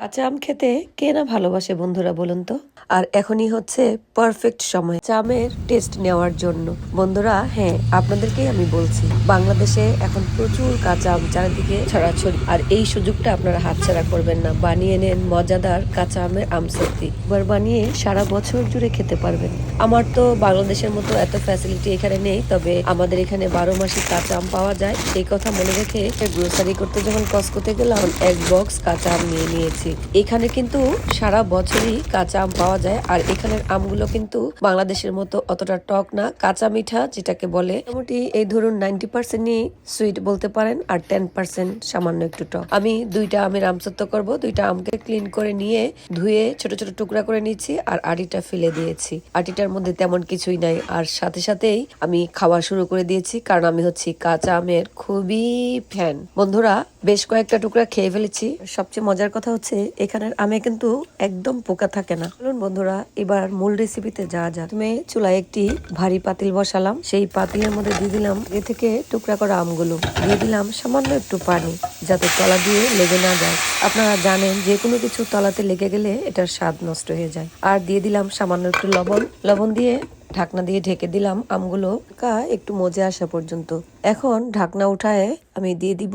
কাঁচা আম খেতে কে না ভালোবাসে বন্ধুরা বলুন তো? আর এখনই হচ্ছে পারফেক্ট সময় চামের টেস্ট নেওয়ার জন্য। বন্ধুরা হ্যাঁ আপনাদেরকেই আমি বলছি, বাংলাদেশে এখন প্রচুর কাঁচা আম চারিদিকে ছড়াছড়ি। আর এই সুযোগটা আপনারা হাতছাড়া করবেন না। বানিয়ে নেন মজাদার কাঁচা আমের আম সত্যি এবার বানিয়ে সারা বছর জুড়ে খেতে পারবেন। আমার তো বাংলাদেশের মতো এত ফ্যাসিলিটি এখানে নেই, তবে আমাদের এখানে বারো মাসে কাঁচা আম পাওয়া যায়। সেই কথা মনে রেখে গ্রোসারি করতে যখন কসকোতে গেলাম, এক বক্স কাঁচা আম নিয়ে নিয়েছি। এখানে কিন্তু সারা বছরই কাঁচা আম পাওয়া যায়, আর এখানের আমগুলো কিন্তু বাংলাদেশের মতো অতটা টক না। কাঁচা মিঠা, যেটাকে বলে, মোটামুটি এই ধরুন নাইনটি পার্সেন্টই সুইট বলতে পারেন, আর টেন পার্সেন্ট সামান্য একটু টক। আমি দুইটা আমের আমসত্ব করব, দুইটা আমকে ক্লিন করে নিয়ে ধুয়ে ছোট ছোট টুকরা করে নিচ্ছি, আর আটিটা ফেলে দিয়েছি। আটিটার মধ্যে তেমন কিছুই নাই, আর সাথে সাথেই আমি খাওয়া শুরু করে দিয়েছি, কারণ আমি হচ্ছি কাঁচা আমের খুবই ফ্যান বন্ধুরা, বেশ কয়েকটা টুকরা খেয়ে ফেলেছি। সবচেয়ে মজার কথা হচ্ছে এখানের আমে কিন্তু একদম পোকা থাকে না। বলুন বন্ধুরা, এবার মূল রেসিপিতে যাওয়া যাক। তুমি চুলায় একটি ভারী পাতিল বসালাম। সেই পাতিলের মধ্যে দিয়ে দিলাম এ থেকে টুকরা করা আমগুলো। দিয়ে দিলাম সামান্য একটু পানি, যাতে তলা দিয়ে লেগে না যায়। আপনারা জানেন, যে কোনো কিছু তলাতে লেগে গেলে এটার স্বাদ নষ্ট হয়ে যায়। আর দিয়ে দিলাম সামান্য একটু লবণ। লবণ দিয়ে ঢাকনা দিয়ে ঢেকে দিলাম আমগুলো কা একটু মজে আসা পর্যন্ত। এখন ঢাকনা উঠায় আমি দিয়ে দিব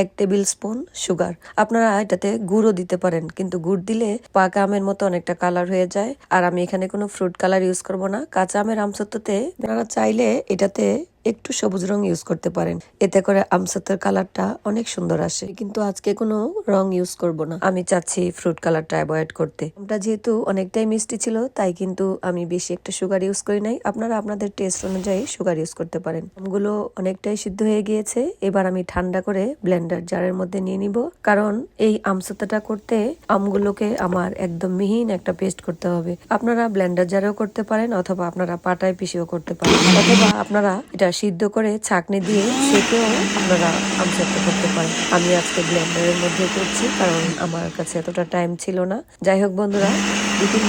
এক টেবিল স্পুন সুগার। আপনারা এটাতে গুড়ও দিতে পারেন, কিন্তু গুড় দিলে পাকা আমের মতো অনেকটা কালার হয়ে যায়। আর আমি এখানে কোনো ফ্রুট কালার ইউজ করব না। কাঁচা আমের আমসত্ত্বতে আপনারা চাইলে এটাতে একটু সবুজ রং ইউজ করতে পারেন। এতে করে আমসত্বের কালারটা অনেক সুন্দর আসে। কিন্তু আজকে কোনো রং ইউজ করব না। আমি চাচ্ছি ফ্রুট কালারটা অ্যাভয়েড করতে। আমটা যেহেতু অনেকটাই মিষ্টি ছিল, তাই কিন্তু আমি বেশি একটা সুগার ইউজ করি নাই। আপনারা আপনাদের টেস্ট অনুযায়ী সুগার ইউজ করতে পারেন। আমগুলো অনেকটাই সিদ্ধ হয়ে গিয়েছে। এবার আমি ঠান্ডা করে ব্লেন্ডার জারের মধ্যে নিয়ে নিব। কারণ এই আমসত্তাটা করতে আমগুলোকে আমার একদম মিহিন একটা পেস্ট করতে হবে। আপনারা ব্লেন্ডার জারেও করতে পারেন, অথবা আপনারা পাটায় পিষেও করতে পারেন। অথবা আপনারা এটা সিদ্ধ করে ছাকনি দিয়ে সেকেও আপনারা আমসত্তা করতে পারেন। আমি আজকে ব্লেন্ডারের মধ্যে করছি, কারণ আমার কাছে এতটা টাইম ছিল না। যাই হোক বন্ধুরা তিন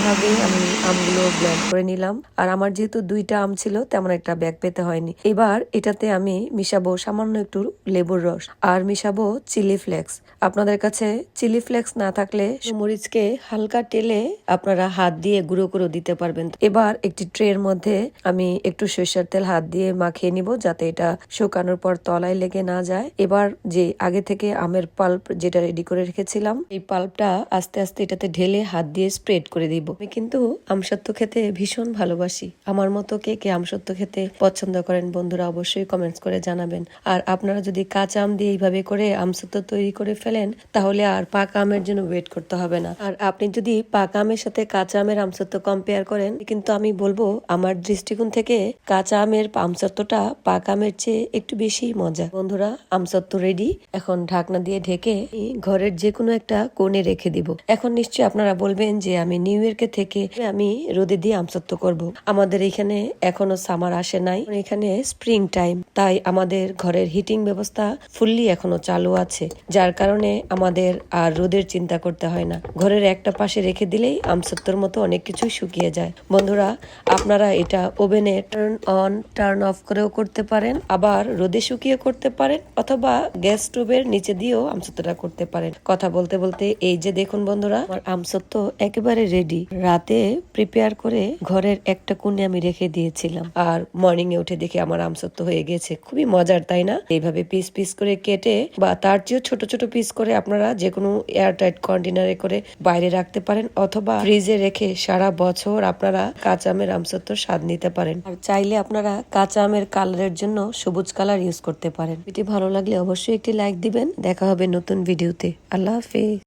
আমি আমগুলো ব্লেন্ড করে নিলাম। আর আমার যেহেতু দুইটা আম ছিল, তেমন একটা ব্যাগ পেতে হয়নি। এবার এটাতে আমি মিশাবো সামান্য একটু লেবুর রস আর মিশাবো চিলি ফ্লেক্স আপনাদের কাছে চিলি ফ্লেক্স না থাকলে মরিচকে হালকা টেলে আপনারা হাত দিয়ে গুঁড়ো করে দিতে পারবেন। এবার একটি ট্রের মধ্যে আমি একটু সরিষার তেল হাত দিয়ে মাখিয়ে নিব যাতে এটা শুকানোর পর তলায় লেগে না যায়। এবার যে আগে থেকে আমের পাল্প যেটা রেডি করে রেখেছিলাম, এই পাল্পটা আস্তে আস্তে এটাতে ঢেলে হাত দিয়ে স্প্রেড করে দিব। আমি কিন্তু আমসত্ব খেতে ভীষণ ভালোবাসি। আমার মতো কে কে আমসত্ব খেতে পছন্দ করেন বন্ধুরা অবশ্যই কমেন্টস করে জানাবেন। আর আপনারা যদি কাঁচা আম দিয়ে এইভাবে করে আমসত্ব তৈরি করে ফেলেন, তাহলে আর পাকা আমের জন্য ওয়েট করতে হবে না। আর আপনি যদি পাকা আমের সাথে কাঁচা আমের আমসত্ব কম্পেয়ার করেন, কিন্তু আমি বলব, আমার দৃষ্টিকোণ থেকে কাঁচা আমের আমসত্বটা পাকা আমের চেয়ে একটু বেশি মজা। বন্ধুরা, আমসত্ব রেডি এখন ঢাকনা দিয়ে ঢেকে ঘরের যে কোনো একটা কোণে রেখে দিব। এখন নিশ্চয়ই আপনারা বলবেন যে আমি নিউ ইয়র্কে থেকে আমি রোদে দিয়ে আমসত্ব করব। আমাদের এখানে এখনও সামার আসে নাই। এখানে স্প্রিং টাইম তাই আমাদের ঘরের হিটিং ব্যবস্থা ফুললি এখনও চালু আছে। যার কারণে আমাদের আর রোদের চিন্তা করতে হয় না। ঘরের একটা পাশে রেখে দিলেই আমসত্তর মতো অনেক কিছুই শুকিয়ে যায়। বন্ধুরা, আপনারা এটা ওভেনে টার্ন অন টার্ন অফ করেও করতে পারেন, আবার রোদে শুকিয়ে করতে পারেন, অথবা গ্যাস স্টোভের নিচে দিয়েও আমসত্বটা করতে পারেন। কথা বলতে বলতে এই যে দেখুন বন্ধুরা, আমার আমসত্ব একেবারে রেডি রাতে প্রিপেয়ার করে ঘরের একটা কোণে আমি রেখে দিয়েছিলাম। আর মর্নিং এ উঠে দেখে আমার আমসত্ব হয়ে গেছে। খুবই মজার, তাই না? এইভাবে পিস পিস করে কেটে বা তার চেয়েও ছোট ছোট পিস করে আপনারা যে কোনো এয়ারটাইট কন্টেনারে করে বাইরে রাখতে পারেন, অথবা ফ্রিজে রেখে সারা বছর আপনারা কাঁচা আমের আমসত্ব স্বাদ নিতে পারেন। আর চাইলে আপনারা কাঁচা আমের কালারের জন্য সবুজ কালার ইউজ করতে পারেন। ভিডিও ভালো লাগলে অবশ্যই একটি লাইক দিবেন। দেখা হবে নতুন ভিডিওতে। আল্লাহ হাফেজ।